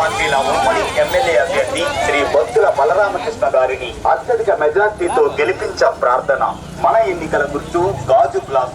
పార్టీల ఉమ్మడి ఎమ్మెల్యే అభ్యర్థి శ్రీ బొత్తుల బలరామకృష్ణ గారిని అత్యధిక మెజార్టీతో గెలిపించ ప్రార్థన. మన ఎన్నికల గుర్తు గాజు గ్లాస్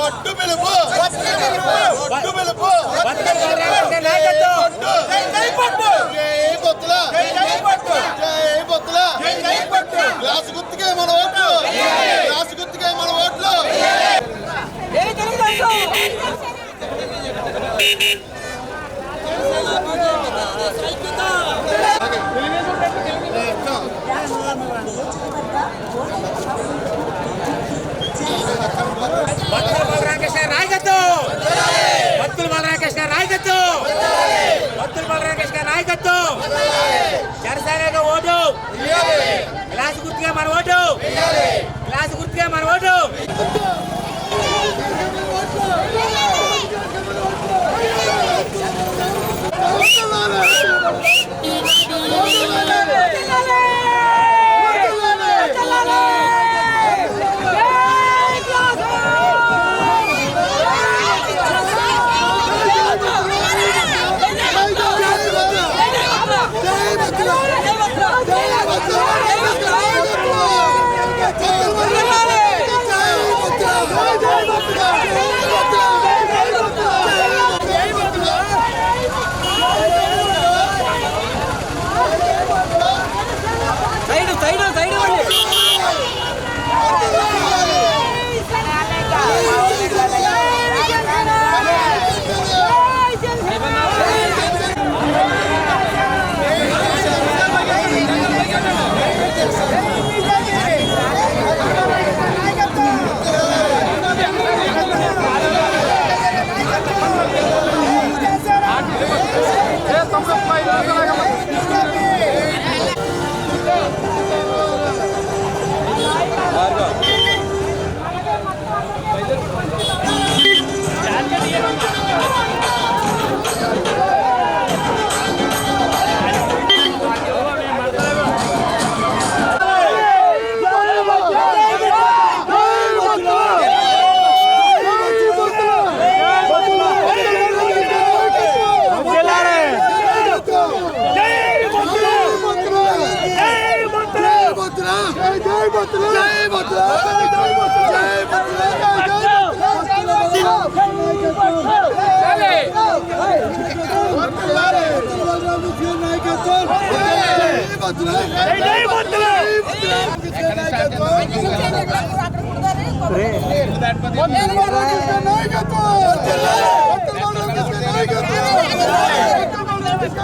ఒట్టు పిలుపు. ఒట్టు పిలుపు. గ్లాసు గుర్తుకే మన ఓట్లు. గ్లాసు గుర్తుకే మన ఓట్లు. భక్తుల బలరామకృష్ణ నాయకత్వం భక్తుల బలరామకృష్ణ నాయకత్వం భక్తుల బలరామకృష్ణ నాయకత్వం జనసేన ఓటు. గ్లాస్ గుర్తుగా మన ఓటు. గ్లాస్ గుర్తుగా మన ఓటు. Devlet! Devlet! Devlet!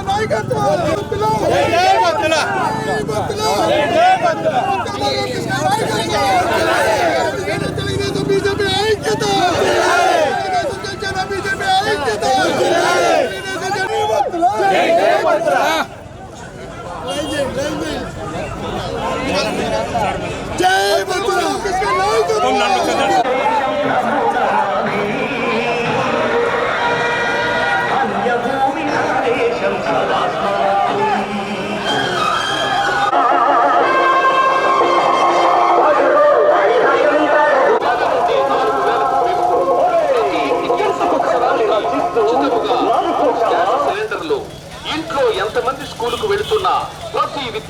నాయకత్వం con la lucha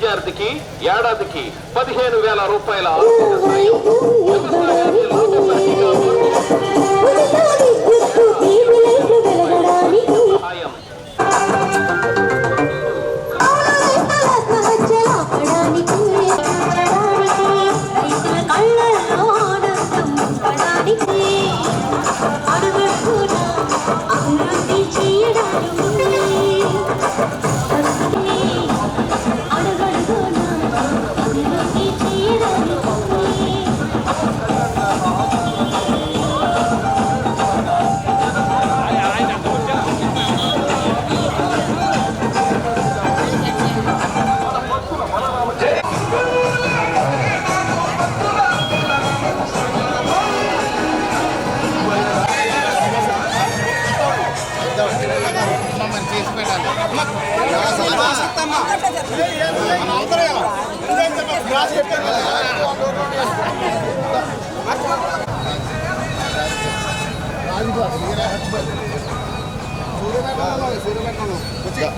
విద్యార్థికి ఏడాదికి పదిహేను వేల రూపాయల ఆర్థిక సాయం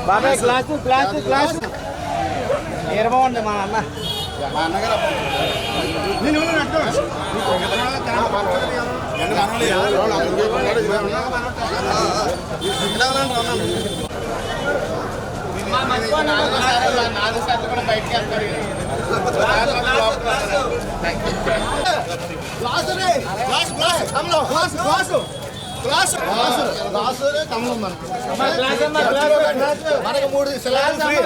బాబాయ్ క్లాస్ క్లాస్ క్లాస్ గ్లాసు. ఉంది మా అన్న. మా అన్నగారు గ్లాస్ గ్లాస్ కమలం glass glass glass glass glass రే కమలం మనకి మనకి మూడు సిలిండర్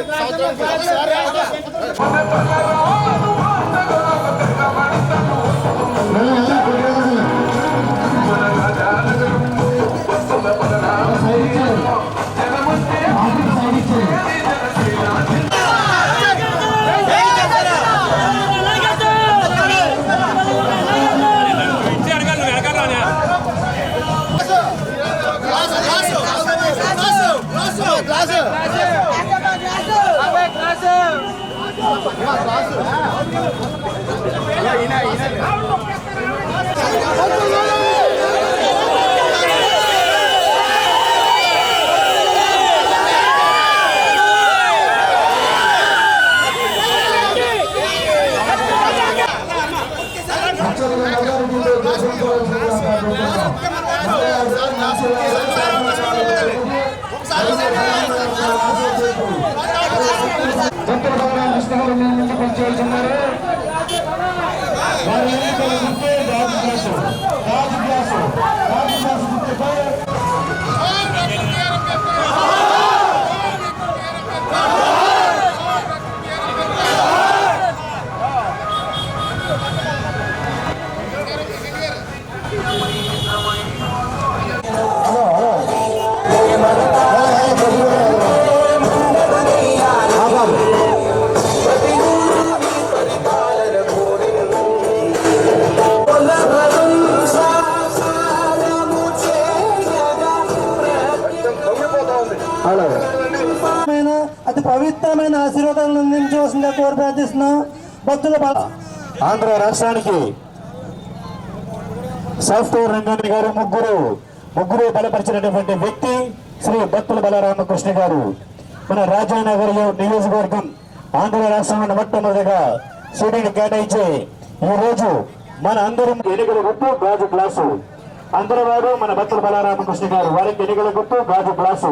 ఒకసారి పవిత్రమైన అతి పవిత్రమైన ఆశీర్వాదాలను అందించవలసిందిగా కోరి ప్రార్థిస్తున్నాం. భక్తుల బల- ఆంధ్ర రాష్ట్రానికి సాఫ్ట్వేర్ రంగాన్ని గారు ముగ్గురు ముగ్గురు బలపరిచినటువంటి వ్యక్తి శ్రీ భక్తుల బలరామకృష్ణ గారు. మన రాజానగర్ నియోజకవర్గం ఆంధ్ర రాష్ట్రంలో మొట్టమొదటిగా సీటుని కేటాయించి ఈ రోజు మన అందరం ఎన్నికల గుర్తు గాజు గ్లాసు అందరూ వారు మన బత్తల బలరామకృష్ణ గారు. వారికి ఎన్నికల గుర్తు గాజు గ్లాసు.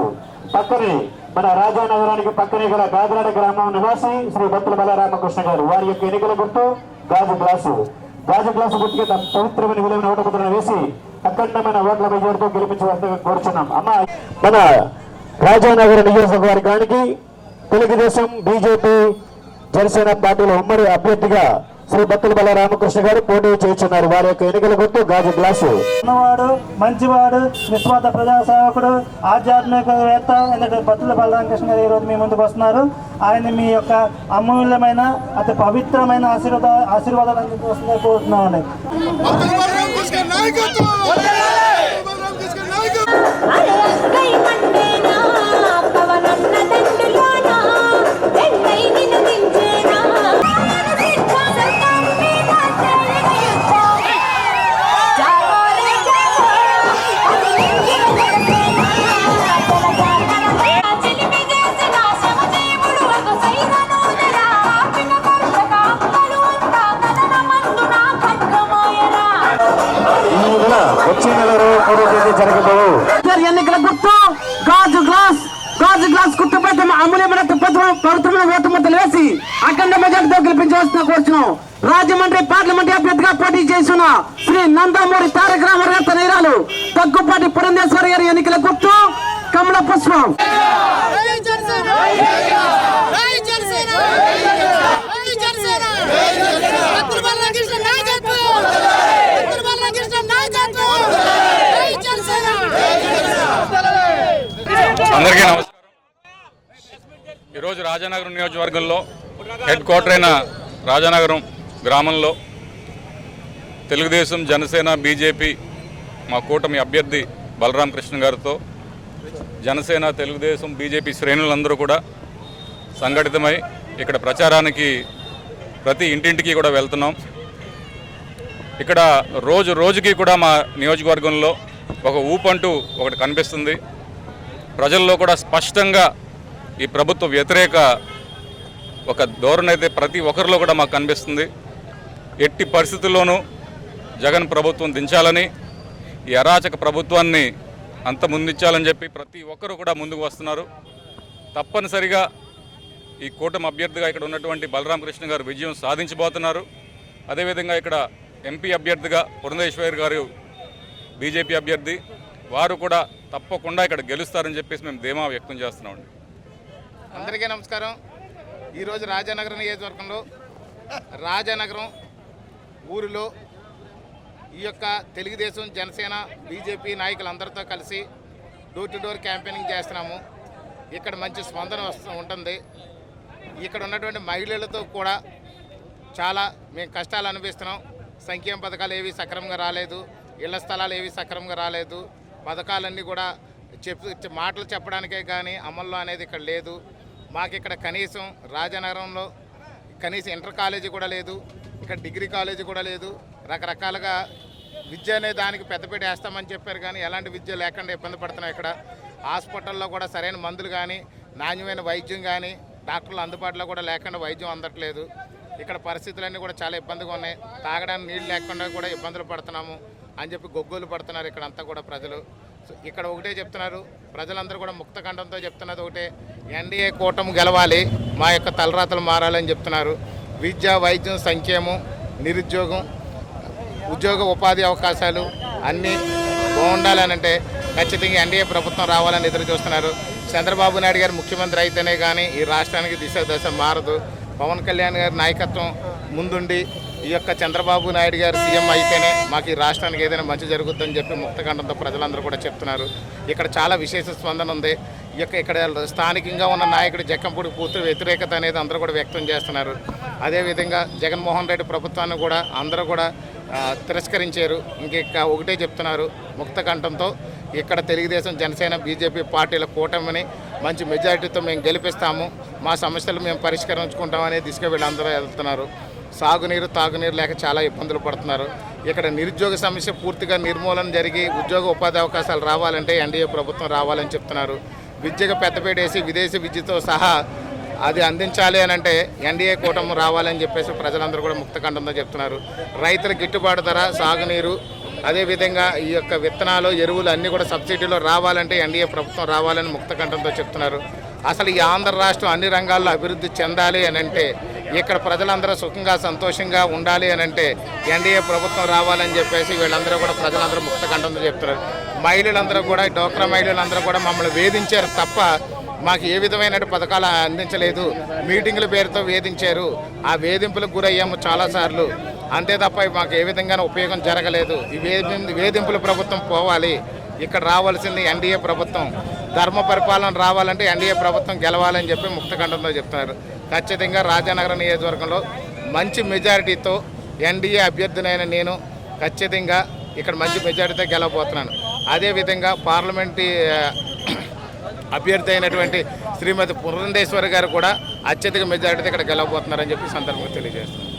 పక్కనే మన రాజానగరానికి పక్కనే గల గాజులాడ గ్రామం నివాసి శ్రీ భక్తుల బలరామకృష్ణ గారు. వారి యొక్క ఎన్నికల గుర్తు గాజు గ్లాసు. గాజు గ్లాసు గుర్తుకి పవిత్రమైన విలువైన ఓటముద్రను వేసి అఖండమైన ఓట్ల మెజార్టీతో గెలిపించవలసిందిగా కోరుచున్నాం. అమ్మ మన రాజానగర్ నియోజకవర్గానికి తెలుగుదేశం బీజేపీ జనసేన పార్టీల ఉమ్మడి అభ్యర్థిగా శ్రీ భక్తుల బల రామకృష్ణ గారు పోటీ చేస్తున్నారు. వారి యొక్క ఎన్నికల గుర్తు గాజు గ్లాసు. ఉన్నవాడు మంచివాడు నిస్వార్థ ప్రజాసేవకుడు ఆధ్యాత్మికవేత్త ఎందుకంటే భక్తుల బలరామకృష్ణ గారు ఈరోజు మీ ముందుకు వస్తున్నారు. ఆయన మీ యొక్క అమూల్యమైన అతి పవిత్రమైన ఆశీర్వాద ఆశీర్వాదాలు కోరుతున్నామండి. భక్తుల రాజమండ్రి పార్లమెంట్ అభ్యర్థిగా పోటీ చేస్తున్న శ్రీ నందమూరి తారక రామారావు తన నీరాలు దగ్గుపాటి పురంధేశ్వరి గారి ఎన్నికల గుర్తు కమల పుష్పం. జై జనసేన! జై జనసేన! జై జనసేన! అప్పుడు బాలకృష్ణ నాయకత్వం! అప్పుడు బాలకృష్ణ నాయకత్వం! జై జనసేన! అందరికీ నమస్కారం. ఈరోజు రాజానగరం నియోజకవర్గంలో హెడ్ క్వార్టర్ అయిన రాజానగరం గ్రామంలో తెలుగుదేశం జనసేన బీజేపీ మా కూటమి అభ్యర్థి బలరాం కృష్ణ గారితో జనసేన తెలుగుదేశం బీజేపీ శ్రేణులందరూ కూడా సంఘటితమై ఇక్కడ ప్రచారానికి ప్రతి ఇంటింటికి కూడా వెళ్తున్నాం. ఇక్కడ రోజు రోజుకి కూడా మా నియోజకవర్గంలో ఒక ఊపంటూ ఒకటి కనిపిస్తుంది. ప్రజల్లో కూడా స్పష్టంగా ఈ ప్రభుత్వ వ్యతిరేక ఒక ధోరణి అయితే ప్రతి ఒక్కరిలో కూడా మాకు కనిపిస్తుంది. ఎట్టి పరిస్థితుల్లోనూ జగన్ ప్రభుత్వం దించాలని ఈ అరాచక ప్రభుత్వాన్ని అంత ముందించాలని చెప్పి ప్రతి ఒక్కరూ కూడా ముందుకు వస్తున్నారు. తప్పనిసరిగా ఈ కూటమి అభ్యర్థిగా ఇక్కడ ఉన్నటువంటి బలరామకృష్ణ గారు విజయం సాధించబోతున్నారు. అదేవిధంగా ఇక్కడ ఎంపీ అభ్యర్థిగా పురంధేశ్వరి గారు బీజేపీ అభ్యర్థి వారు కూడా తప్పకుండా ఇక్కడ గెలుస్తారని చెప్పేసి మేము ధీమా వ్యక్తం చేస్తున్నామండి అందరికీ నమస్కారం. ఈరోజు రాజానగరం నియోజకవర్గంలో రాజానగరం ఊరిలో ఈ యొక్క తెలుగుదేశం జనసేన బీజేపీ నాయకులందరితో కలిసి డోర్ టు డోర్ క్యాంపెయినింగ్ చేస్తున్నాము. ఇక్కడ మంచి స్పందన వస్తూ ఉంటుంది. ఇక్కడ ఉన్నటువంటి మహిళలతో కూడా చాలా మేము కష్టాలు అనిపిస్తున్నాం సంక్షేమ పథకాలు ఏవి సక్రమంగా రాలేదు. ఇళ్ళ స్థలాలు ఏవి సక్రమంగా రాలేదు. పథకాలన్నీ కూడా చెప్పు మాటలు చెప్పడానికే కానీ అమల్లో అనేది ఇక్కడ లేదు. మాకు ఇక్కడ కనీసం రాజనగరంలో కనీసం ఇంటర్ కాలేజీ కూడా లేదు. ఇక్కడ డిగ్రీ కాలేజీ కూడా లేదు. రకరకాలుగా విద్య అనే దానికి పెద్దపీట వేస్తామని చెప్పారు కానీ ఎలాంటి విద్య లేకుండా ఇబ్బంది పడుతున్నాం ఇక్కడ. హాస్పిటల్లో కూడా సరైన మందులు కానీ నాణ్యమైన వైద్యం కానీ డాక్టర్లు అందుబాటులో కూడా లేకుండా వైద్యం అందట్లేదు. ఇక్కడ పరిస్థితులన్నీ కూడా చాలా ఇబ్బందిగా ఉన్నాయి. తాగడానికి నీళ్ళు లేకుండా కూడా ఇబ్బందులు పడుతున్నాము అని చెప్పి గొగ్గోలు పడుతున్నారు ఇక్కడ అంతా కూడా ప్రజలు. సో ఇక్కడ ఒకటే చెప్తున్నారు. ప్రజలందరూ కూడా ముక్తఖండంతో చెప్తున్నది ఒకటే. ఎన్డీఏ కూటమి గెలవాలి మా యొక్క తలరాతలు మారాలని చెప్తున్నారు. విద్య వైద్యం సంక్షేమం నిరుద్యోగం ఉద్యోగ ఉపాధి అవకాశాలు అన్నీ బాగుండాలని అంటే ఖచ్చితంగా ఎన్డీఏ ప్రభుత్వం రావాలని ఎదురు చూస్తున్నారు. చంద్రబాబు నాయుడు గారు ముఖ్యమంత్రి అయితేనే కానీ ఈ రాష్ట్రానికి దిశ దశ మారదు. పవన్ కళ్యాణ్ గారి నాయకత్వం ముందుండి ఈ యొక్క చంద్రబాబు నాయుడు గారు సీఎం అయితేనే మాకు ఈ రాష్ట్రానికి ఏదైనా మంచి జరుగుతుందని చెప్పి ముక్తఖండంతో ప్రజలందరూ కూడా చెప్తున్నారు. ఇక్కడ చాలా విశేష స్పందన ఉంది. యొక్క ఇక్కడ స్థానికంగా ఉన్న నాయకుడు జక్కంపూడి పూర్తి వ్యతిరేకత అనేది అందరూ కూడా వ్యక్తం చేస్తున్నారు. అదేవిధంగా జగన్మోహన్ రెడ్డి ప్రభుత్వాన్ని కూడా అందరూ కూడా తిరస్కరించారు. ఇంక ఒకటే చెప్తున్నారు ముక్త కంఠంతో ఇక్కడ తెలుగుదేశం జనసేన బీజేపీ పార్టీల కూటమిని మంచి మెజారిటీతో మేము గెలిపిస్తాము. మా సమస్యలు మేము పరిష్కరించుకుంటామనే దిశగా వీళ్ళందరూ వెళ్తున్నారు. సాగునీరు తాగునీరు లేక చాలా ఇబ్బందులు పడుతున్నారు. ఇక్కడ నిరుద్యోగ సమస్య పూర్తిగా నిర్మూలన జరిగి ఉద్యోగ ఉపాధి అవకాశాలు రావాలంటే ఎన్డీఏ ప్రభుత్వం రావాలని చెప్తున్నారు. విద్యకు పెద్దపీట వేసి విదేశీ విద్యతో సహా అది అందించాలి అని అంటే ఎన్డీఏ కూటమి రావాలని చెప్పేసి ప్రజలందరూ కూడా ముక్తఖండంతో చెప్తున్నారు. రైతుల గిట్టుబాటు ధర సాగునీరు అదేవిధంగా ఈ యొక్క విత్తనాలు ఎరువులు అన్నీ కూడా సబ్సిడీలో రావాలంటే ఎన్డీఏ ప్రభుత్వం రావాలని ముక్తకంఠంతో చెప్తున్నారు. అసలు ఈ ఆంధ్ర రాష్ట్రం అన్ని రంగాల్లో అభివృద్ధి చెందాలి అని అంటే ఇక్కడ ప్రజలందరూ సుఖంగా సంతోషంగా ఉండాలి అని అంటే ఎన్డీఏ ప్రభుత్వం రావాలని చెప్పేసి వీళ్ళందరూ కూడా ప్రజలందరూ ముక్తకంఠంతో చెప్తున్నారు. మహిళలందరూ కూడా డోక్రా మహిళలందరూ కూడా మమ్మల్ని వేధించారు తప్ప మాకు ఏ విధమైన పథకాలు అందించలేదు. మీటింగుల పేరుతో వేధించారు. ఆ వేధింపులకు గురయ్యాము చాలాసార్లు. అంతే తప్ప మాకు ఏ విధంగా ఉపయోగం జరగలేదు. ఈ వేధి వేధింపుల ప్రభుత్వం పోవాలి. ఇక్కడ రావాల్సింది ఎన్డీఏ ప్రభుత్వం. ధర్మ పరిపాలన రావాలంటే ఎన్డీఏ ప్రభుత్వం గెలవాలని చెప్పి ముక్తఖండంలో చెప్తున్నారు. ఖచ్చితంగా రాజానగర నియోజకవర్గంలో మంచి మెజారిటీతో ఎన్డీఏ అభ్యర్థినైన నేను ఖచ్చితంగా ఇక్కడ మంచి మెజారిటీతో గెలవబోతున్నాను. అదేవిధంగా పార్లమెంట్ అభ్యర్థి అయినటువంటి శ్రీమతి పురంధేశ్వరి గారు కూడా అత్యధిక మెజార్టీతో ఇక్కడ గెలవబోతున్నారని చెప్పి సందర్భంగా తెలియజేస్తున్నారు.